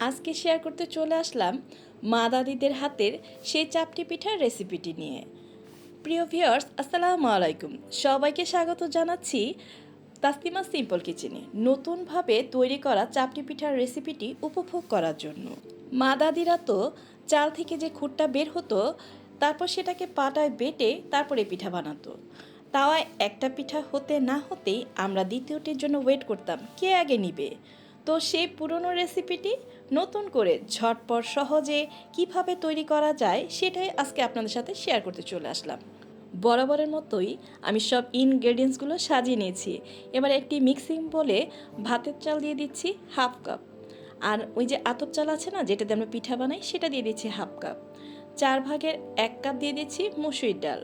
আজকে শেয়ার করতে চলে আসলাম মা দাদিদের হাতের সেই চাপটি পিঠার রেসিপিটি নিয়ে। প্রিয় ভিউয়ার্স আসসালামু আলাইকুম। সবাইকে স্বাগত জানাচ্ছি তাসলিমা সিম্পল কিচেনে, নতুনভাবে তৈরি করা চাপটি পিঠার রেসিপিটি উপভোগ করার জন্য। মা দাদিরা তো চাল থেকে যে খুঁটটা বের হতো, তারপর সেটাকে পাটায় বেটে তারপরে পিঠা বানাতো। তাওয়ায় একটা পিঠা হতে না হতেই আমরা দ্বিতীয়টির জন্য ওয়েট করতাম, কে আগে নিবে? তো সেই পুরনো রেসিপিটি নতুন করে ঝটপট সহজে কীভাবে তৈরি করা যায় সেটাই আজকে আপনাদের সাথে শেয়ার করতে চলে আসলাম। বরাবরের মতোই আমি সব ইনগ্রেডিয়েন্টসগুলো সাজিয়ে নিয়েছি। এবার একটি মিক্সিং বলে ভাতের চাল দিয়ে দিচ্ছি হাফ কাপ আর ওই যে আতপ চাল আছে না, যেটাতে আমরা পিঠা বানাই, সেটা দিয়ে দিচ্ছি হাফ কাপ চার ভাগের এক কাপ দিয়ে দিচ্ছি মুসুরির ডাল।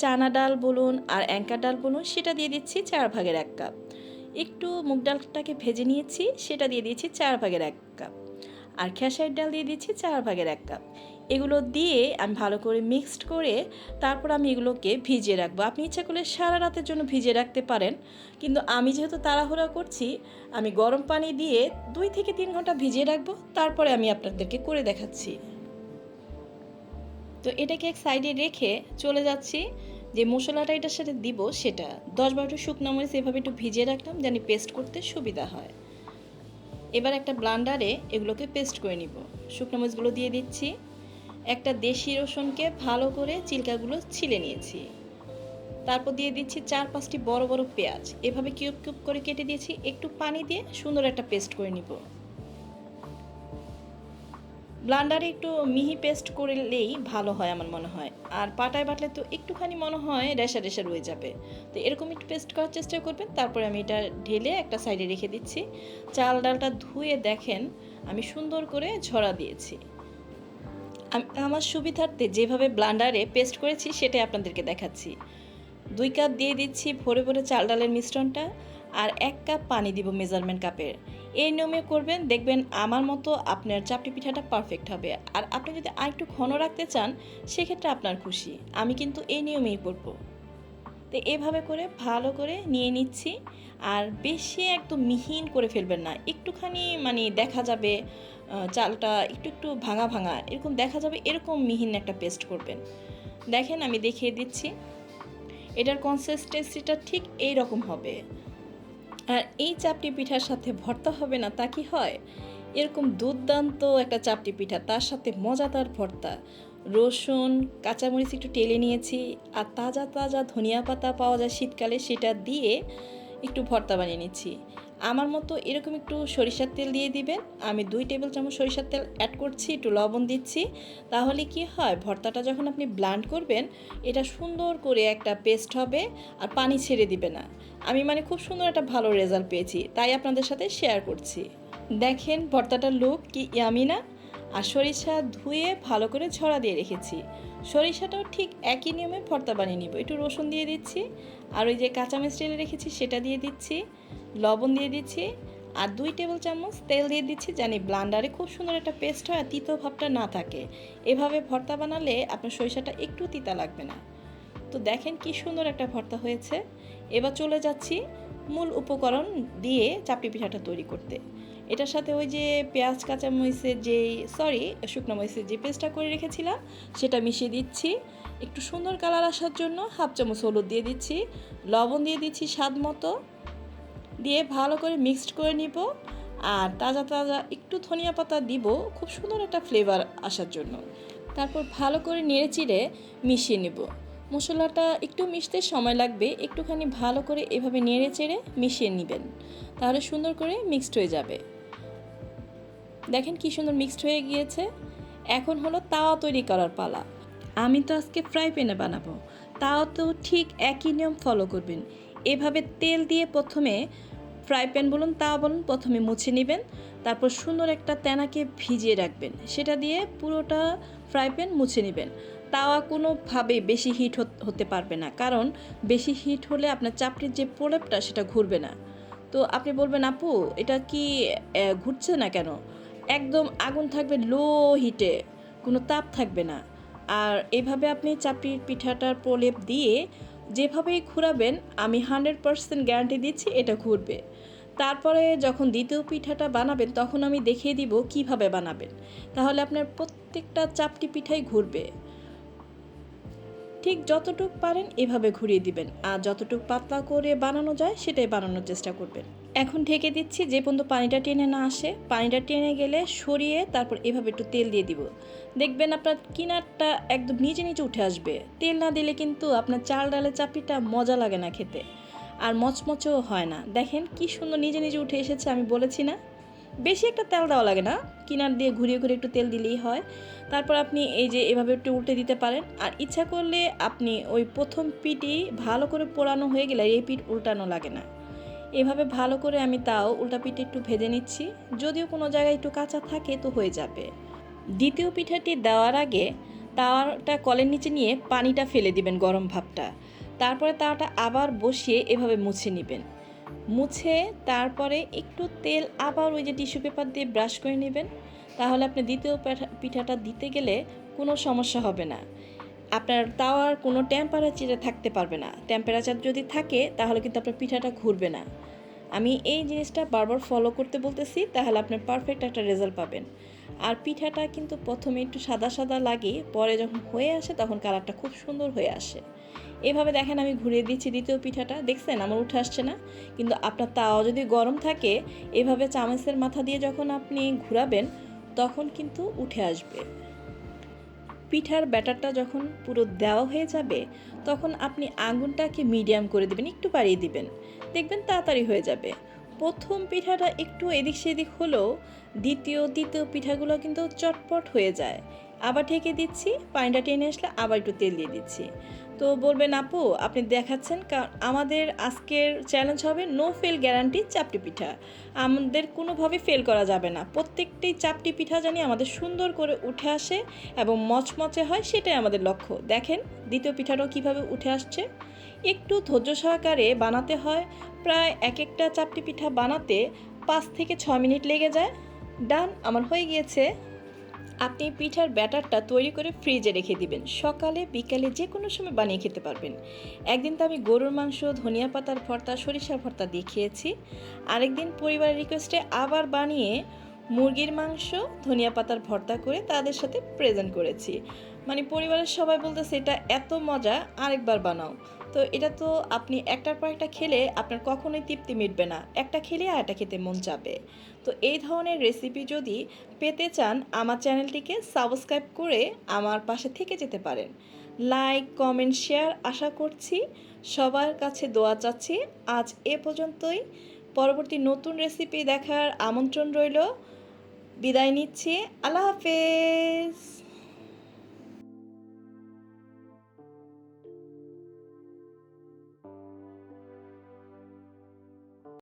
চানা ডাল বলুন আর অ্যাঙ্কার ডাল বলুন, সেটা দিয়ে দিচ্ছি চার ভাগের এক কাপ একটু মুগ ডালটাকে ভেজে নিয়েছি, সেটা দিয়ে দিয়েছি চার ভাগের এক কাপ। আর খেসারির ডাল দিয়ে দিচ্ছি চার ভাগের এক কাপ। এগুলো দিয়ে আমি ভালো করে মিক্সড করে তারপর আমি এগুলোকে ভিজিয়ে রাখব। আপনি ইচ্ছা করলে সারা রাতের জন্য ভিজিয়ে রাখতে পারেন, কিন্তু আমি যেহেতু তাড়াহুড়া করছি, আমি গরম পানি দিয়ে দুই থেকে তিন ঘণ্টা ভিজিয়ে রাখব, তারপরে আমি আপনাদেরকে করে দেখাচ্ছি। তো এটাকে এক সাইডে রেখে চলে যাচ্ছি। যে মশলাটা এটার সাথে দিব সেটা। দশ বারোটা শুকনো মরিচ এভাবে একটু ভিজিয়ে রাখলাম, জানি পেস্ট করতে সুবিধা হয়। এবার একটা ব্লান্ডারে এগুলোকে পেস্ট করে নিব। শুকনো মরিচগুলো দিয়ে দিচ্ছি। একটা দেশি রসুনকে ভালো করে চিলকাগুলো ছিলে নিয়েছি। তারপর দিয়ে দিচ্ছি চার পাঁচটি বড় বড় পেঁয়াজ। এভাবে কিউব কিউব করে কেটে দিয়েছি। একটু পানি দিয়ে সুন্দর একটা পেস্ট করে নিব। ব্লান্ডারে একটু মিহি পেস্ট করলেই ভালো হয় আমার মনে হয়। আর পাটায় বাটলে তো একটুখানি মনে হয় রেশা রেশা রয়ে যাবে। তো এরকম একটু পেস্ট করার চেষ্টা করবেন, তারপরে আমি এটা ঢেলে একটা সাইডে রেখে দিচ্ছি। চাল ডালটা ধুয়ে দেখেন, আমি সুন্দর করে ঝরা দিয়েছি। আমি আমার সুবিধার্থে যেভাবে ব্লান্ডারে পেস্ট করেছি, সেটাই আপনাদেরকে দেখাচ্ছি। দুই কাপ দিয়ে দিচ্ছি ভরে ভরে চাল ডালের মিশ্রণটা, আর এক কাপ পানি দিব মেজারমেন্ট কাপের। এই নিয়মে করবেন, দেখবেন আমার মতো আপনার চাপটি পিঠাটা পারফেক্ট হবে। আর আপনি যদি আরেকটু ঘন রাখতে চান, সেক্ষেত্রে আপনার খুশি। আমি কিন্তু এই নিয়মেই করব। তো এভাবে করে ভালো করে নিয়ে নিচ্ছি। আর বেশি একদম মিহিন করে ফেলবেন না। একটুখানি মানে দেখা যাবে চালটা একটু একটু ভাঙা ভাঙা, এরকম দেখা যাবে এরকম মিহিন একটা পেস্ট করবেন। দেখেন আমি দেখিয়ে দিচ্ছি। এটার কনসিস্টেন্সিটা ঠিক এই রকম হবে। আর এই চাপটি পিঠার সাথে ভর্তা হবে না, তা কি হয়? এরকম দুর্দান্ত একটা চাপটি পিঠা, তার সাথে মজাদার ভর্তা। রসুন, কাঁচামরিচ একটু টেলে নিয়েছি, আর তাজা তাজা ধনিয়া পাতা পাওয়া যায় শীতকালে, সেটা দিয়ে একটু ভর্তা বানিয়ে নিচ্ছি। আমার মতো এরকম একটু সরিষার তেল দিয়ে দিবেন। আমি দুই টেবিল চামচ সরিষার তেল অ্যাড করছি, একটু লবণ দিচ্ছি। তাহলে কি হয়, ভর্তাটা যখন আপনি ব্লান্ড করবেন, এটা সুন্দর করে একটা পেস্ট হবে আর পানি ছেড়ে দিবে না। আমি মানে খুব সুন্দর একটা ভালো রেজাল্ট পেয়েছি, তাই আপনাদের সাথে শেয়ার করছি। দেখেন ভর্তাটার লুক কি ইয়ামি না? আর সরিষা ধুয়ে ভালো করে ছড়া দিয়ে রেখেছি। সরিষাটাও ঠিক একই নিয়মে ভর্তা বানিয়ে নিব। একটু রসুন দিয়ে দিচ্ছি, আর ওই যে কাঁচামরিচ টেলে রেখেছি সেটা দিয়ে দিচ্ছি, লবণ দিয়ে দিচ্ছি, আর দুই টেবিল চামচ তেল দিয়ে দিচ্ছি জানি ব্লান্ডারে খুব সুন্দর একটা পেস্ট হয় আর তিতো ভাবটা না থাকে। এভাবে ভর্তা বানালে আপনার সরিষাটা একটু তিতা লাগবে না। তো দেখেন কি সুন্দর একটা ভর্তা হয়েছে। এবার চলে যাচ্ছি মূল উপকরণ দিয়ে চাপটি পিঠাটা তৈরি করতে। এটার সাথে ওই যে পেঁয়াজ কাঁচা মরিচের যে সরি শুকনো মরিচের যে পেস্টটা করে রেখেছিলাম, সেটা মিশিয়ে দিচ্ছি। একটু সুন্দর কালার আসার জন্য হাফ চামচ হলুদ দিয়ে দিচ্ছি, লবণ দিয়ে দিচ্ছি স্বাদ মতো। দিয়ে ভালো করে মিক্সড করে নিব, আর তাজা তাজা একটু ধনিয়া পাতা দিব, খুব সুন্দর একটা ফ্লেভার আসার জন্য। তারপর ভালো করে নেড়ে চিড়ে মিশিয়ে নেব। মশলাটা একটু মিশতে সময় লাগবে, একটুখানি ভালো করে এভাবে নেড়ে চেড়ে মিশিয়ে নেবেন। তাহলে সুন্দর করে মিক্সড হয়ে যাবে। দেখেন কি সুন্দর মিক্সড হয়ে গিয়েছে। এখন হলো তাওয়া তৈরি করার পালা। আমি তো আজকে ফ্রাই প্যানে বানাবো। তাও তো ঠিক একই নিয়ম ফলো করবেন। এভাবে তেল দিয়ে প্রথমে ফ্রাই প্যান বলুন, তাওয়া বলুন, প্রথমে মুছে নেবেন। তারপর সুন্দর একটা তেনাকে ভিজিয়ে রাখবেন। সেটা দিয়ে পুরোটা ফ্রাই প্যান মুছে নেবেন। তাওয়া কোনোভাবে বেশি হিট হতে পারবে না। কারণ বেশি হিট হলে আপনার চাপড়ির যে প্রলেপটা, সেটা ঘুরবে না। তো আপনি বলবেন, আপু, এটা কি ঘুরছে না কেন? একদম আগুন থাকবে লো হিটে, কোনো তাপ থাকবে না। আর এভাবে আপনি চাপড়ির পিঠাটার প্রলেপ দিয়ে যেভাবেই ঘুরাবেন, আমি হান্ড্রেড পারসেন্ট গ্যারান্টি দিচ্ছি এটা ঘুরবে। তারপরে যখন দ্বিতীয় পিঠাটা বানাবেন, তখন আমি দেখিয়ে দিব কীভাবে বানাবেন। তাহলে আপনার প্রত্যেকটা চাপটি পিঠাই ঘুরবে। ঠিক যতটুক পারেন এভাবে ঘুরিয়ে দিবেন, আর যতটুক পাতলা করে বানানো যায়, সেটাই বানানোর চেষ্টা করবেন। এখন ঢেকে দিচ্ছি, যে পর্যন্ত পানিটা টেনে না আসে। পানিটা টেনে গেলে সরিয়ে তারপর এভাবে একটু তেল দিয়ে দিব। দেখবেন আপনার কিনারটা একদম নিচে নিচে উঠে আসবে। তেল না দিলে কিন্তু আপনার চাল ডালের চাপিটা মজা লাগে না খেতে। আর মচমচেও হয় না। দেখেন কি সুন্দর নিজে নিজে উঠে এসেছে, আমি বলেছি না? বেশি একটা তেল দেওয়া লাগে না। কিনার দিয়ে ঘুরিয়ে ঘুরিয়ে একটু তেল দিলেই হয়। তারপর আপনি এই যে এভাবে একটু উল্টে দিতে পারেন। আর ইচ্ছা করলে আপনি ওই প্রথম পিঠই ভালো করে পোড়ানো হয়ে গেলে এই পিঠ উল্টানো লাগে না। এভাবে ভালো করে আমি তাও উল্টা পিঠে একটু ভেজে নিচ্ছি। যদিও কোনো জায়গায় একটু কাঁচা থাকে তো হয়ে যাবে। দ্বিতীয় পিঠাটি দেওয়ার আগে তাওয়াটা কলের নিচে নিয়ে পানিটা ফেলে দিবেন গরম ভাবটা। তারপরে তাওয়াটা আবার বসিয়ে এভাবে মুছে নেবেন। মুছে তারপরে একটু তেল আবার ওই যে টিস্যু পেপার দিয়ে ব্রাশ করে নেবেন। তাহলে আপনি দ্বিতীয় পিঠা- পিঠাটা দিতে গেলে কোনো সমস্যা হবে না। আপনার তাওয়ার কোনো টেম্পারেচারে থাকতে পারবে না। টেম্পারেচার যদি থাকে, তাহলে কিন্তু আপনার পিঠাটা ঘুরবে না। আমি এই জিনিসটা বারবার ফলো করতে বলতেছি, তাহলে আপনার পারফেক্ট একটা রেজাল্ট পাবেন। আর পিঠাটা কিন্তু প্রথমে একটু সাদা সাদা লাগে, পরে যখন হয়ে আসে তখন কালারটা খুব সুন্দর হয়ে আসে। এভাবে দেখেন আমি ঘুরিয়ে দিচ্ছি দ্বিতীয় পিঠাটা, দেখছেন? আমার উঠে আসছে না। কিন্তু আপনার তাওয়া যদি গরম থাকে, এভাবে চামচের মাথা দিয়ে যখন আপনি ঘুরাবেন, তখন কিন্তু উঠে আসবে। পিঠার ব্যাটারটা যখন পুরো দেওয়া হয়ে যাবে, তখন আপনি আঙুনটাকে মিডিয়াম করে দেবেন, একটু বাড়িয়ে দিবেন। দেখবেন তাড়াতাড়ি হয়ে যাবে। প্রথম পিঠাটা একটু এদিক সেদিক হলেও দ্বিতীয়, তৃতীয় পিঠাগুলো কিন্তু চটপট হয়ে যায়। আবার ঢেকে দিচ্ছি, পানিটা টেনে আসলে আবার একটু তেল দিয়ে দিচ্ছি। তো বলবেন, আপু, আপনি দেখাচ্ছেন কারণ আমাদের আজকের চ্যালেঞ্জ হবে নো ফেল গ্যারান্টি চাপটি পিঠা। আমাদের কোনোভাবে ফেল করা যাবে না। প্রত্যেকটি চাপটি পিঠা জানি আমাদের সুন্দর করে উঠে আসে এবং মচমচে হয়, সেটাই আমাদের লক্ষ্য। দেখেন, দ্বিতীয় পিঠাটাও কীভাবে উঠে আসছে। একটু ধৈর্য সহকারে বানাতে হয়। প্রায় এক একটা চাপটি পিঠা বানাতে পাঁচ থেকে ছয় মিনিট লেগে যায়। ডান, আমার হয়ে গিয়েছে। আপনি পিঠার ব্যাটারটা তৈরি করে ফ্রিজে রেখে দিবেন। সকালে, বিকালে যে কোনো সময় বানিয়ে খেতে পারবেন। একদিন তো আমি গরুর মাংস, ধনিয়া পাতার ভর্তা, সরিষার ভর্তা দিয়ে খেয়েছি। আরেকদিন পরিবারের রিকোয়েস্টে আবার বানিয়ে মুরগির মাংস, ধনিয়া পাতার ভর্তা করে তাদের সাথে প্রেজেন্ট করেছি। মানে পরিবারের সবাই বলতেছে, এটা এত মজা, আরেকবার বানাও। তো এটা তো আপনি একটার পর একটা খেলে আপনার কখনোই তৃপ্তি মিটবে না। একটা খেলে আর একটা খেতে মন যাবে তো এই ধরনের রেসিপি যদি পেতে চান, আমার চ্যানেলটিকে সাবস্ক্রাইব করে আমার পাশে থেকে যেতে পারেন। লাইক কমেন্ট শেয়ার আশা করছি সবার কাছে দোয়া চাচ্ছি। আজ এ পর্যন্তই। পরবর্তী নতুন রেসিপি দেখার আমন্ত্রণ রইল। বিদায় নিচ্ছি। আল্লাহ হাফেজ।